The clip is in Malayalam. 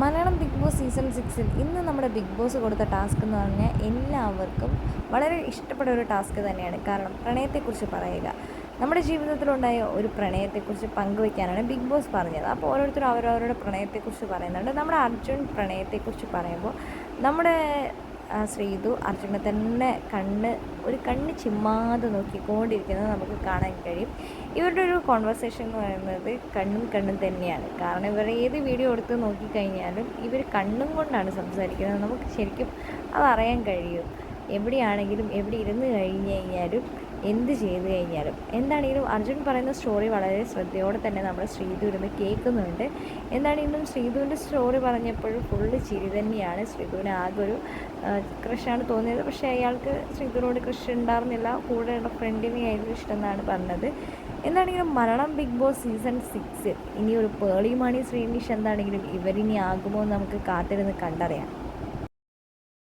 മലയാളം ബിഗ് ബോസ് സീസൺ സിക്സിൽ ഇന്ന് നമ്മുടെ ബിഗ് ബോസ് കൊടുത്ത ടാസ്ക് എന്ന് പറഞ്ഞാൽ എല്ലാവർക്കും വളരെ ഇഷ്ടപ്പെട്ട ഒരു ടാസ്ക് തന്നെയാണ്. കാരണം പ്രണയത്തെക്കുറിച്ച് പറയുക. നമ്മുടെ ജീവിതത്തിലുണ്ടായ ഒരു പ്രണയത്തെക്കുറിച്ച് പങ്കുവയ്ക്കാനാണ് ബിഗ് ബോസ് പറഞ്ഞത്. അപ്പോൾ ഓരോരുത്തരും അവരവരുടെ പ്രണയത്തെക്കുറിച്ച് പറയുന്നുണ്ട്. നമ്മുടെ അർജുൻ പ്രണയത്തെക്കുറിച്ച് പറയുമ്പോൾ നമ്മുടെ ശ്രീതു അർജുനെ തന്നെ കണ്ണ് ഒരു കണ്ണ് ചിമ്മാതെ നോക്കിക്കൊണ്ടിരിക്കുന്നത് നമുക്ക് കാണാൻ കഴിയും. ഇവരുടെ ഒരു കോൺവെർസേഷൻ എന്ന് പറയുന്നത് കണ്ണും കണ്ണും തന്നെയാണ്. കാരണം ഇവർ ഏത് വീഡിയോ എടുത്ത് നോക്കിക്കഴിഞ്ഞാലും ഇവർ കണ്ണും കൊണ്ടാണ് സംസാരിക്കുന്നത്. നമുക്ക് ശരിക്കും അതറിയാൻ കഴിയും. എവിടെയാണെങ്കിലും എവിടെ ഇരുന്ന് കഴിഞ്ഞ് കഴിഞ്ഞാലും എന്ത് ചെയ്ത് കഴിഞ്ഞാലും. എന്താണെങ്കിലും അർജുൻ പറയുന്ന സ്റ്റോറി വളരെ ശ്രദ്ധയോടെ തന്നെ നമ്മൾ ശ്രീതു ഇരുന്ന് കേൾക്കുന്നുണ്ട്. എന്താണെങ്കിലും ശ്രീതുവിന്റെ സ്റ്റോറി പറഞ്ഞപ്പോഴും ഫുള്ള് ചിരി തന്നെയാണ് ശ്രീതുവിന് ആകെ ഒരു ക്രഷാണ് തോന്നിയത്. പക്ഷേ അയാൾക്ക് ശ്രീതുവിനോട് ക്രഷ് ഉണ്ടായിരുന്നില്ല. കൂടെയുള്ള ഫ്രണ്ടിനെ ആയിരുന്നു ഇഷ്ടം എന്നാണ് പറഞ്ഞത്. എന്താണെങ്കിലും മരണം ബിഗ് ബോസ് സീസൺ സിക്സിൽ ഇനി ഒരു പേളിയുമാണി മണി ശ്രീനിഷ് എന്താണെങ്കിലും ഇവരിനി ആകുമോ എന്ന് നമുക്ക് കാത്തിരുന്ന് കണ്ടറിയാം.